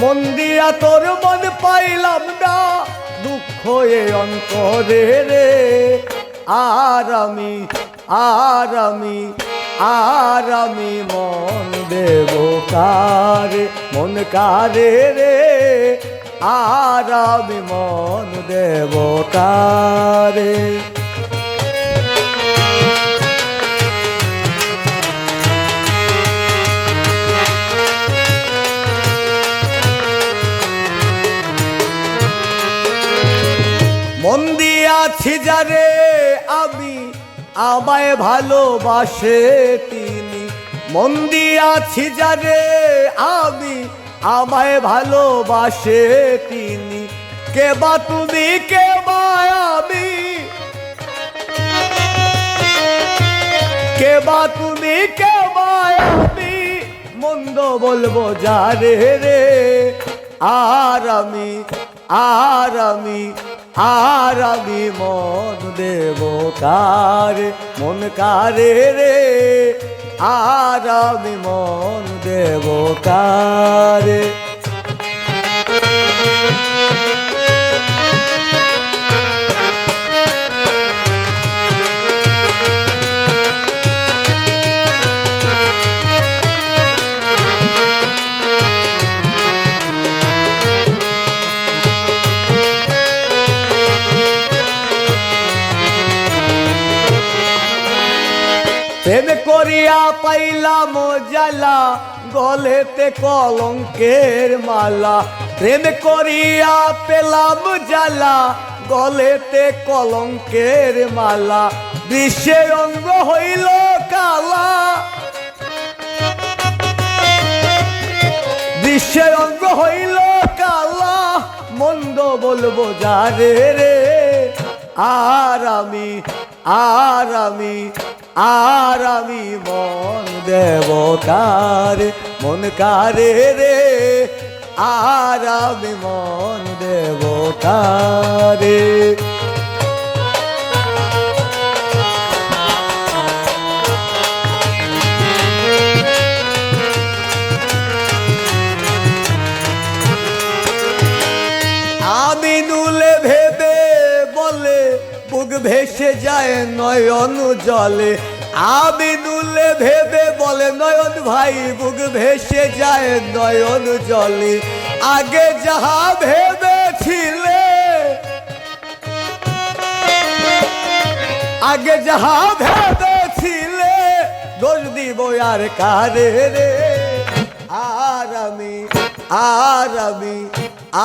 মন দিয়া তোর মন পাইলাম না, দুঃখ এ অন্তরে রে। আর আমি আর আমি আর আমি মন দেব কারে, মন কারে রে। আর আমি মন দেব কারে। দিয়াছি যারে, আমি আমায় ভালোবাসে তিনি। মন দিয়াছি যারে, আমি আমায় ভালোবাসে তিনি। কে বা তুমি, কে বা আমি? কে বা তুমি, কে বা আমি? মন্দ বলব যারে রে, আর আমি আর আমি আর আমি মন দেব কার? মন কারে রে? আর আমি মন দেব কারে? প্রেম করিয়া পাইলাম জ্বালা, গলেতে কলঙ্কের মালা। প্রেম করিয়া পেলাম জ্বালা, গলেতে কলঙ্কের মালা। বিশ্বের অঙ্গ হইল কালা। দৃশ্যের অঙ্গ হইল কালা, মন্দ বলব যারে রে। আর আমি আর আমি আর আমি মন দেব কারে মন কারে রে? আর আমি মন দেব কারে আমি নুলে ভেবে বলে বুক ভেসে যায় নয়ন জলে। আমি নুলে ভেবে বলে, নয়ন ভাই বুক ভেসে যায় নয়ন জলে। আগে যাহা ভেবেছিলে, আগে যাহা ভেবেছিলে, দোষ দিব আর কারে রে? আর আমি আর আমি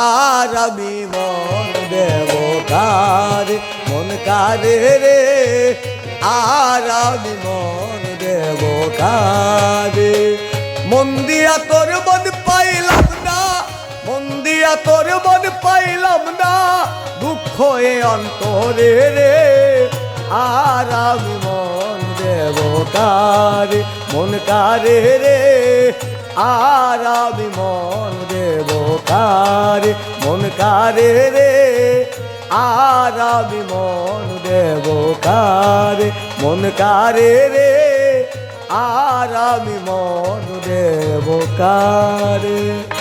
আর আমি মন দেব কারে? কারে রে? আর আমি মন দেব কারে? মন দিয়া তোর মন পাইলাম না, মন দিয়া তোর মন পাইলাম না, দুঃখ এ অন্তরে রে। আর আমি মন দেব কারে? মন কারে রে? আর আমি মন দেব কারে? মন কারে রে? আর আমি মন দেব কারে? মন কারে রে? আর আমি মন দেব কারে?